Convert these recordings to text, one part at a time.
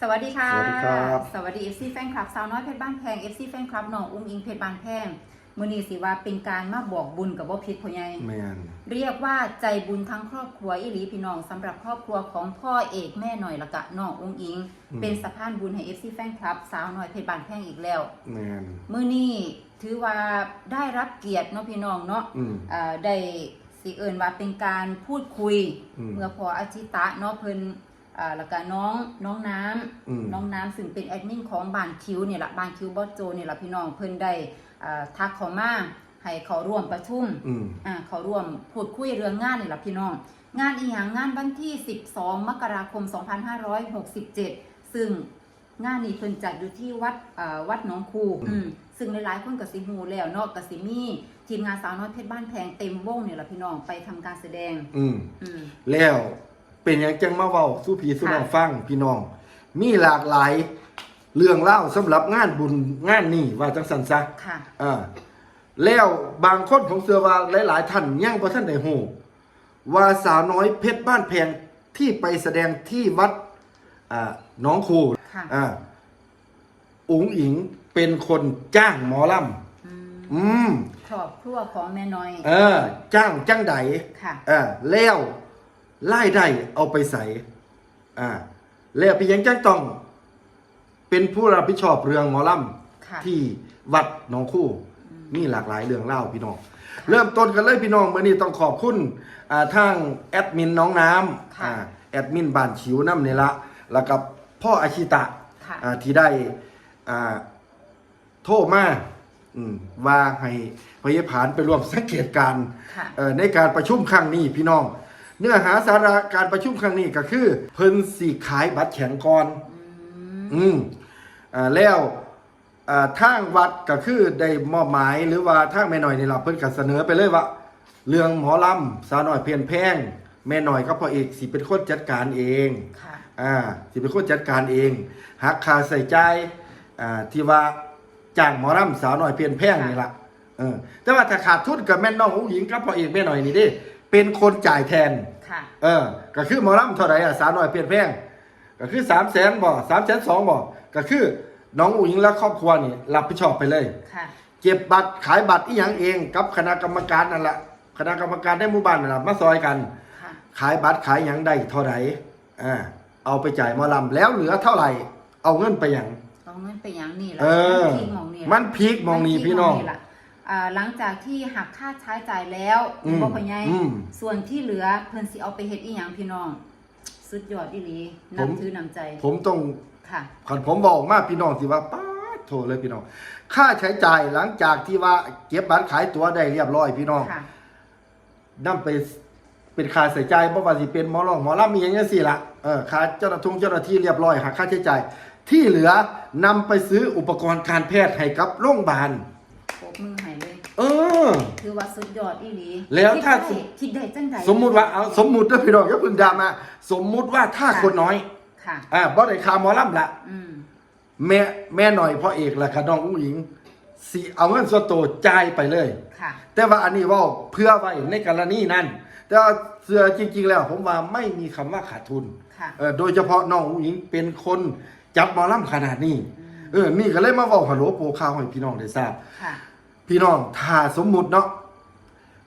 สวัสดีค่ะ สวัสดีครับ สวัสดี FC แฟนคลับสาวน้อยเพชรบ้านแพง FC แฟนคลับน้องอุ้งอิงเพชรบ้านแพงมื้อนี้สิว่าเป็นการมาบอกบุญกับบ่ผิดพ่อใหญ่แมนเรียกว่าใจบุญทั้งครอบครัวอีหลีพี่น้องสำหรับครอบครัวของพ่อเอกแม่หน่อยและกะน้องอุ้งอิง เป็นสะพานบุญให้ FC แฟนคลับสาวน้อยเพชรบ้านแพงอีกแล้วแมนมื้อนี้ถือว่าได้รับเกียรติเนาะพี่น้องเนาะอืมเอ่อได้สิเอิญว่าเป็นการพูดคุยอืม เมื่อพออาชิตะเนาะเพิ่น อ่าแล้วก็น้องน้องน้ำอืม น้องน้ำซึ่งเป็นแอดมินของบานคิวเนี่ยละบานคิวบอสโจเนี่ยละพี่น้องเพิ่นได้อ่าทักเขามาให้เขาร่วมประชุม อืม อ่าเขาร่วมพูดคุยเรื่องงานนี่ละพี่น้อง งานอีหยังงานวันที่ 12 มกราคม 2567 ซึ่งงานนี้เพิ่นจัดอยู่ที่วัดอ่าวัดหนองคูอืมซึ่งหลายๆคนก็สิฮู้แล้วเนาะก็สิมีทีมงานสาวน้อยเพชรบ้านแพงเต็มวงเนี่ยละพี่น้องไปทำการแสดง อืม อืมแล้ว เป็นอย่างจังมาเว้าสู้ผีสู้น้องค่ะฟังพี่น้อง มีหลากหลายเรื่องเล่าสำหรับงานบุญงานนี้ว่าจังสันซะค่ะ อ่าแล้วบางคนผมเชื่อว่าหลาย ๆ ท่านยังบ่ท่านได้ฮู้ว่าสาวน้อยเพชรบ้านแพงที่ไปแสดงที่วัดอ่าหน้องคูค่ะ อ่าอุ๋งอิงเป็นคนจ้างหมอลอืมำอืม ครอบครัวของแม่น้อย เออ จ้างจังใดค่ะอ่าแล้ว ไล่ได้เอาไปใส่อ่าแล้วพี่ยังจังต้อง เป็นผู้รับผิดชอบเรื่องหมอลค่ะำที่วัดหนองคู่มีหลากหลายเรื่องเล่าพี่น้อง เริ่มต้นกันเลยพี่น้องเมื่อนี้ต้องขอบคุณอ่าทางแอดมินน้องน้ำค่ะอ่าแอดมินบานชิวน้ำเนี่ยละแล้วกับพ่ออาชิตะค่ะอ่าที่ได้อ่าโทรมาอืมว่าให้พยาผานไปร่วมสังเกตการณ์ค่ะเอ่อในการประชุมครั้งนี้พี่น้อง เนื้อหาสาระการประชุมครั้งนี้ก็คือ เพิ่นสีขายบัตรแข็งก่อน อืมอืมอ่าแล้วอ่าทางวัดก็คือได้มอบหมายหรือว่าทางแม่หน่อยนี่เราเพิ่นก็เสนอไปเลยว่า เรื่องหมอลำสาวน้อยเพียนแพงแม่หน่อยก็พอเอกสิเป็นคนจัดการเอง ค่ะ อ่าสิเป็นคนจัดการเองหักค่าใส่ใจายอ่าที่ว่าจ้างหมอลำสาวน้อยเพียนแพงนี่ละเออแต่ว่าถ้าขาดทุนกับแม่น้องผู้หญิงกับพ่อเอกแม่หน่อยนี่เดิ เป็นคนจ่ายแทน ค่ะ เออ ก็คือหมอลำเท่าไหร่อะสาวน้อยเพียนแพงก็คือสามแสนบ่สามแสนสองบ่ก็คือน้องอุ๋งอิงและครอบครัวนี่รับผิดชอบไปเลย ค่ะ เก็บบัตรขายบัตรอีหยังเองกับคณะกรรมการนั่นแหละคณะกรรมการในหมู่บ้านนั่นแหละมาซอยกัน ค่ะ ขายบัตรขายหยังได้เท่าไหร่อ่าเอาไปจ่ายหมอลำแล้วเหลือเท่าไหร่ เอาเงินไปหยัง เอาเงินไปหยังนี่ล่ะเออ มันพีกหมองนี่ล่ะมันพีคมองนี้พี่น้อง มัพีคหม้ล่ะอ่า หลังจากที่หักค่าใช้จ่ายแล้วอืมบ่พ่อใหญ่อืมส่วนที่เหลือเพิ่นสิเอาไปเฮ็ดอีหยังพี่น้อง สุดยอดอีหลีผมนำถือนำใจ ผมต้องค่ะขันผมบอกมาพี่น้องสิว่าป้าดโทรเลยพี่น้อง ค่าใช้จ่ายหลังจากที่ว่าเก็บบัตรขายตั๋วได้เรียบร้อยพี่น้องค่ะนำไปเป็นค่าใช้จ่ายบ่ว่าสิเป็นหมอรองหมอลำมีอย่างเงี้ยสิละเออค่าเจ้าหน้าที่เจ้าหน้าที่เรียบร้อยหาค่าใช้จ่ายที่เหลือนำไปซื้ออุปกรณ์การแพทย์ให้กับโรงพยาบาล ปรบมือให้เลย เออถือว่าสุดยอดอีหลีแล้วถ้า คิดได้คิดได้จังไดสมมุติว่าเอาสมมุตินะพี่น้องอย่าเพึ่งดรามาสมมุติว่าถ้าคนน้อยค่ะ อ่าบ่ได้ค่าหมอลำละอืมแม่แม่หน่อยพ่อเอกและกับน้องอุ้งหญิงสิเอาเงินส่วนตัวจ่ายไปเลย ค่ะ แต่ว่าอันนี้เว่าเพื่อไว้ในกรณีนั้น แต่ว่าเสือจริง ๆ แล้ว ผมว่าไม่มีคำว่าขาดทุนค่ะ เออโดยเฉพาะน้องอุ้งหญิงเป็นคนจับหมอลำขนาดนี้ เออ นี่ก็เลยมาบอกฮัลโหลโปรข่าวให้พี่น้องได้ทราบ ค่ะ พี่น้องถ้าสมมุติเนาะ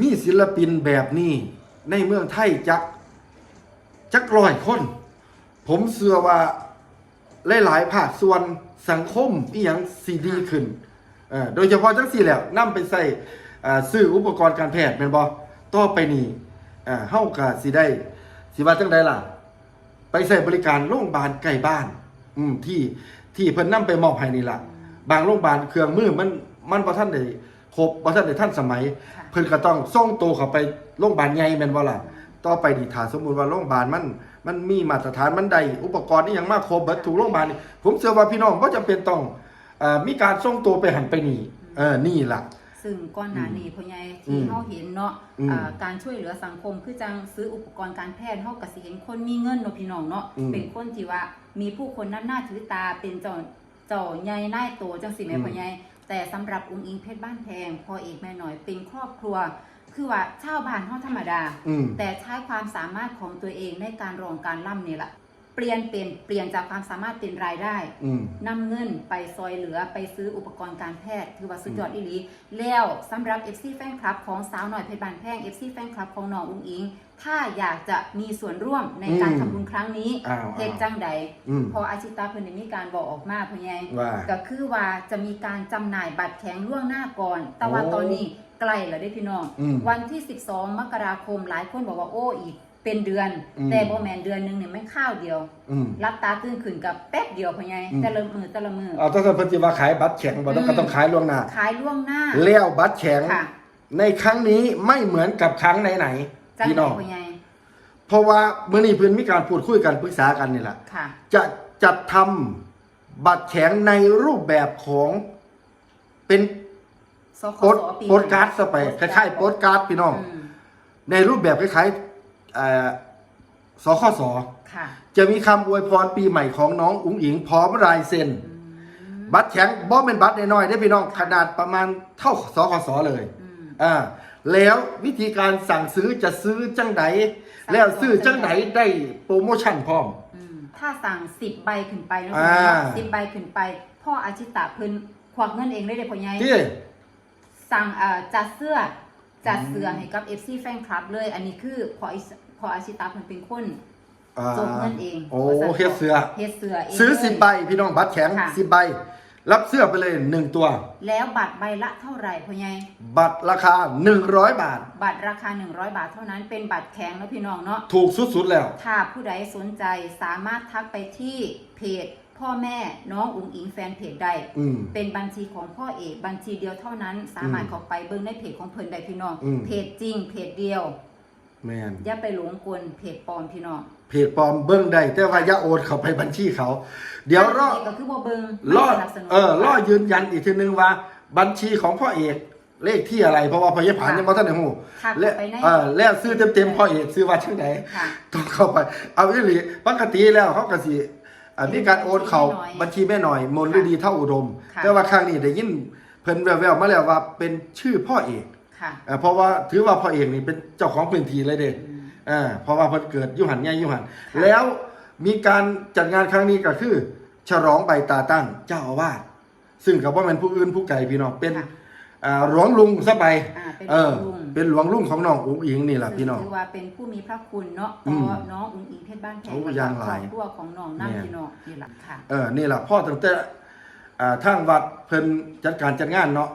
มีศิลปินแบบนี้ ในเมืองไทยจักจักร้อยคน ผมเชื่อว่าหลายๆภาคส่วนสังคมอีหยังสีดีขึ้นเออโดยเฉพาะจังสี่แหละนำไปใส่อ่าซื้ออุปกรณ์การแพทย์แม่นบ่ต่อไปนี้อ่าเฮาก็สิได้สิว่าจังไดล่ะ ไปใส่บริการโรงพยาบาลใกล้บ้าน อืมที่ ที่เพิ่นนำไปมอบให้นี่ล่ะบางโรงพยาบาลเครื่องมือมันมันบ่ทันได้ครบบ่ทันได้ทันสมัยค่ะเพิ่นก็ต้องส่งตัวเข้าไปโรงพยาบาลใหญ่แม่นบ่ล่ะต่อไปนี่ถ้าสมมุติว่าโรงพยาบาลมันมันมีมาตรฐานมันได้อุปกรณ์นี่ยังมาครบเบิดทุกโรงพยาบาลนี่ผมเชื่อว่าพี่น้องบ่จำเป็นต้องเอ่อมีการส่งตัวไปหันไปนี่เออนี่ล่ะ ซึ่งก้อนหนานี้พ่อใหญ่อืที่มเฮาเห็นเนาะอืมอ่าการช่วยเหลือสังคมคือจังซื้ออุปกรณ์การแพทย์เฮาก็สิเห็นคนมีเงินเนาะพี่น้องเนาะอืมเป็นคนที่ว่ามีผู้คนนั้นหน้าถือตาเป็นเจ้าเจ้าใหญ่นายโตจังสิแม่อืมพ่อใหญ่แต่สำหรับอุ้งอิงเพชรบ้านแพงพ่อเอกแม่น้อยเป็นครอบครัว คือว่าชาวบ้านเฮาธรรมดาอืมแต่ใช้ความสามารถของตัวเองในการร้องการล่ำนี่แหละ เปลี่ยนเป็นเปลี่ยนจากความสามารถเป็นรายได้อืม นำเงินไปซอยเหลือไปซื้ออุปกรณ์การแพทย์ถือว่าสุดยอดอีหลีแล้วสำหรับ FC แฟนคลับของสาวหน่อยเพชรบานแพง FC แฟนคลับของน้องอุ้งอิง ถ้าอยากจะมีส่วนร่วมในการอืมทำบุญครั้งนี้อ้าวเหตุจังใด อืม พออาชิตาเพิ่นได้มีการบอกออกมาเพิ่นไงว่าก็คือว่าจะมีการจำหน่ายบัตรแข็งล่วงหน้าก่อน แต่ว่าโอ้ตอนนี้ใกล้แล้วได้อพี่น้อง อืม วันที่ 12 มกราคมหลายคนบอกว่าโอ้อีก เป็นเดือน อืม แต่บ่แม่นเดือนหนึงเนี่ยไม่ข้าวเดียว อืม รับตาตื่นขึ้นกับแป๊บเดียวเพิ่นไงอืม แต่ละมือแต่ละมือ เอาถ้าเพิ่นสิว่าขายบัตรแข็งบ่ต้องอืม ก็ต้องขายล่วงหน้าขายล่วงหน้าแล้วบัตรแข็ง ค่ะในครั้งนี้ไม่เหมือนกับครั้งไหนจังๆพี่ไดน้องเพิ่นไงเพราะว่าเมื่อนี้เพิ่นมีการพูดคุยกันปรึกษากันนี่แหละค่ะ จะจัดทำบัตรแข็งในรูปแบบของเป็นสคโปสสปีโปสการ์ดสไปคล้ายๆโปสการ์ดพี่น้อง อืมในรูปแบบคล้ายๆ เอ่อสคสค่ะจะมีคำอวยพรปีใหม่ของน้องอุ๋งอิงพร้อมลายเซ็น อืมบัตรแข็งบ่เป็นบัตรน้อยๆได้อพี่น้องขนาดประมาณเท่าสคสเลย อืม อ่าแล้ววิธีการสั่งซื้อจะซื้อจังไดแล้วซื้อจังไดได้โปรโมชั่นพร้อม อืมถ้าสั่ง10ใบขึ้นไปเนาะอ่า สิบใบขึ้นไป พ่ออาชิตะเพิ่นควักเงินเองได้เลยพ่อใหญ่ ที่ สั่งเอ่อจัดเสื้อจัดเสื้อให้กับ FC แฟนคลับเลย อันนี้คือพออิสพ ออาชิตะเพิ่นเป็นคนอ่าจบเงินเองโอ้เฮ็ดเสื้อ เฮ็ดเสื้อเองซื้อเลย สิบใบพี่น้องบัตรแข็งค่ะ สิบใบ รับเสื้อไปเลยหนึ่งตัว แล้วบัตรใบละเท่าไหร่พ่อใหญ่บัตรราคา 100 บาท บัตรราคา 100 บาทเท่านั้นเป็นบัตรแข็งเนาะพี่น้องเนาะ ถูกสุดๆแล้ว ถ้าผู้ใดสนใจสามารถทักไปที่เพจ พ่อแม่น้องอุ๋งอิงแฟนเพจใดอืม เป็นบัญชีของพ่อเอกบัญชีเดียวเท่านั้น สามารถอืมเข้าไปเบิ่งในเพจของเพิ่นได้พี่น้อง อืม เพจจริงเพจเดียว แมนอย่าไปหลงกลเพจปลอมพี่น้องเพจปลอมเบิ้งได้แต่ว่าอย่าโอนเข้าไปบัญชีเขา เดี๋ยวรอก็คือบ่เบิ่งรอไม่สนับสนุนเออรอยืนยันอีกทีนึงว่า บัญชีของพ่อเอกเลขที่อะไรเพราะว่าพยาผานยังบ่ทันได้ฮู้ทักและไปในเออแล้วซื้อเต็มๆพ่อเอกซื้อว่าจังไดค่ะต้องเข้าไป เอาอีหลีปกติแล้วเขาก็สิอ่ามีการโอนเขาบับัญญชีชีแม่แม่หหน่น่ออยยมนฤดีเท่าอุดมค่ะแต่ว่าครั้งนี้ได้ยินเพิ่นแววๆมาแล้วว่าเป็นชื่อพ่อเอก ค่ะ เอ่อเพราะว่าถือว่าพ่อเอกนี่เป็นเจ้าของพื้นที่เลยเด้อืมอ่าเพราะว่าเพิ่นเกิดอยุหันใหญ่อยุหันค่ะแล้วมีการจัดงานครั้งนี้ก็คือ ฉลองใบตาตั้งเจ้าอาวาสซึ่งกับว่ามันผู้อื่นผู้ไกลพี่น้องเป็นค่ะอ่าหลวงลุงซะไปอ่าเป็นเออลุงเป็นหลวงลุงของน้องอุ๋งอิงนี่แหละพี่น้อง ถือว่าเป็นผู้มีพระคุณเนาะอืต่มอน้องอุ๋งอิงเพชรบ้านแพงโอ้และอย่างคหรอลายบครัวของน้องนั่นแม่พี่น้องนี่ล่ะค่ะ เออนี่แหละพ่อตั้งแต่อ่าทางวัดเพิ่นจัดการจัดงานเนาะ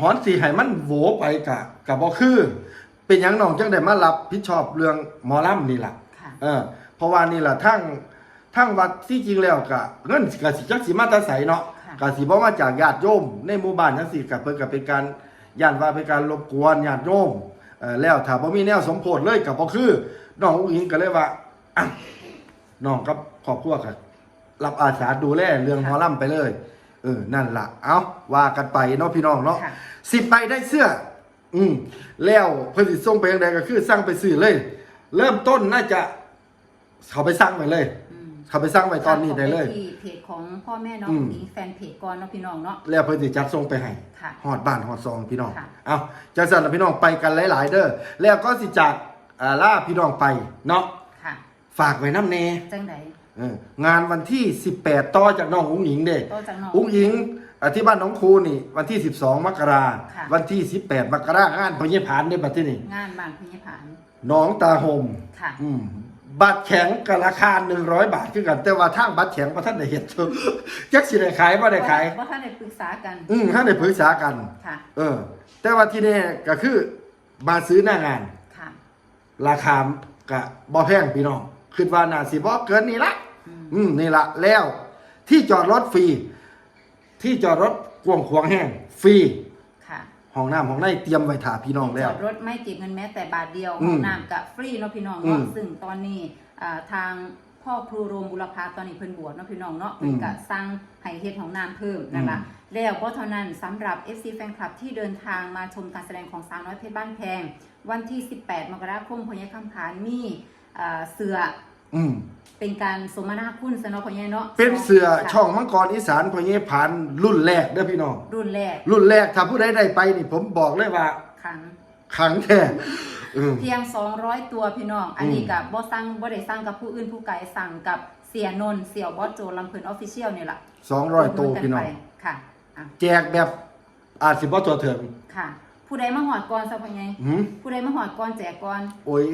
หอนสีให้มันโหวไปกะกะบ่คือ เป็นหยังน้องจังได้มารับผิดชอบเรื่องหมอลำนี่ล่ะค่ะ เออเพราะว่านี่แหละทั้งทั้งวัดที่จริงแล้วกะเงินกะสิจักสิมาแตาใสเนาะค่ะ กะสิบ่มาจากญาติโยม ในหมู่บ้านจังซี่กะเพิ่นก็เป็นการย่านว่าเป็นการรบกวนญาติโยมเออแล้วถ้าบ่มีแนวสมโพธิเลยก็บ่คือน้องอุ้งอิงก็เลยว่าอะน้องกับครอบครัวก็รับอาสาดูแลเรื่องหมอลำไปเลย เออ นั่นล่ะเอาว่ากันไปเนาะพี่น้องเนาะค่ะสิบใบได้เสื้อ อืมแล้วเพิ่นสิส่งไปยังไงก็คือสั่งไปซื้อเลย เริ่มต้นน่าจะ เขาไปสั่งไปเลย อืมเขาไปสั่งไปตอนนี้ได้เลย ข้าปที่เพจของพ่อแม่น้องอืมอุ๋งอิงแฟนเพจก่อนเนาะพี่น้องเนาะ แล้วเพิ่นสิจัดส่งไปให้ ค่ะฮอดบ้านฮอดซองพี่น้อง ค่ะ เอาจังซั่นล่ะพี่น้องไปกันหลาย ๆ เด้อ แล้วก็สิจากอ่าล่าพี่น้องไปเนาะ ค่ะ ฝากไว้น้ำแน่จังได เอองานวันที่ 18 ต่อจากน้องอุ้งหญิงเด้ต่อจากน้องอุ้งอิงอ่าที่บ้านน้องครูนี่ วันที่ 12 มกราค่ะ วันที่ 18 มกรางานพญผานในบัดที่นี่งานบ้านพิญญผานน้องตาหมค่ะ อืมบัตรแข็งกับราคา 100 บาทคือกัน แต่ว่าทางบัตรแข็งบ่ท่านได้เฮ็ด จักสิได้ขายบ่ได้ขายว่าท่านได้ปรึกษากันอืมท่านได้ปรึกษากัน ค่ะ เออ แต่ว่าที่นี่ก็คือมาซื้อหน้างาน ค่ะ ราคาก็บ่แพงพี่น้อง คิดว่าน่าสิบ่เกินนี้ละอืมอืมนี่ละแล้ว ที่จอดรถฟรี ที่จอดรถกว้างขวางแห้งฟรีค่ะห้องน้ำห้องในเตรียมไว้ถ่าพี่น้องแล้จวอดรถไม่เก็บเงินแม้แต่บาทเดียวอืห้มองน้ำกับฟรีเนาะพี่น้องอืเนาะมซึ่งตอนนี้อ่าทางพ่อครูโรมบุรพาตอนนี้เพิ่นบวชเนาะพี่น้องเนาะอืเพิ่นมก็สร้างให้เฮ็ดของน้ำเพิ่มนั่นล่ะอืมแล้วบ่เท่านั้นสำหรับ FC แฟนคลับที่เดินทางมาชมการแสดงของสาวน้อยเพชรบ้านแพง วันที่ 18 มกราคมพญาคำผานมี อ่าเสืออืมเป็นการสมนาคุณสนอพญาเนาะเป็นเสือค่ะช่องมังกรอีสานพญผานรุ่นแรกเด้อพี่น้อง รุ่นแรกรุ่นแรกถ้าผู้ใดได้ไปนี่ผมบอกเลยว่าครั้งขังแท้อืม เพียง 200 ตัวพี่น้อง อันนี้อืมกับบ่สั่งบ่ได้สั่งกับผู้อื่นผู้ไกลสั่งกับเสียนนท์เสี่ยวบอสโจลำเพลินออฟฟิเชียลนี่ล่ะสองร้อยตัวดหกัพี่น้องไปค่ะอะแจกแบบอาจสิบ่ตัวเถิงค่ะ ผู้ใดมาหอดก่อนซะพ่อใหญ่หืมผู้ใดมาหอดก่อนแจกก่อน โอ้ย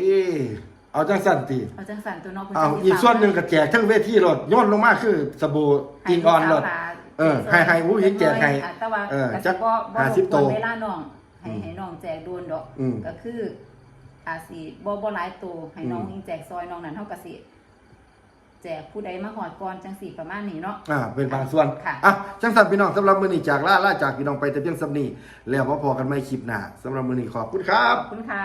เอาจังสั่นติเอาจังสันตัวเนอกผู้อ้าวจะมีอีกฝาส่วนหนึ่งก็แจกทั้งเวทีรถย้อนลงมาคือสบู่อิงออนรถ เออให้ให้อู้ยแจกให้อะแต่ว่าเออก็จัสิกบ่บ่ห้าสิบรบกตัววนเวลาน้องให้อืมให้น้องแจกโดนดอกอืม ก็คืออาจสิบ่บ่หลายตัวให้น้องอืมยิงแจกซอยน้องนั้นเฮาก็สิแจกผู้ใดมาหอดก่อนจังสี่ประมาณนี้เนาะ อ่าเป็นบางส่วนค่ะอะจังสันพี่น้องสำหรับมื้อนี้จากล่าล่าจากพี่น้องไปแต่เพียงสำนี้แล้วมาพอกันไม่คลิปหน้าสำหรับมื้อนี้ขอบคุณครับ ขอบคุณค่ะ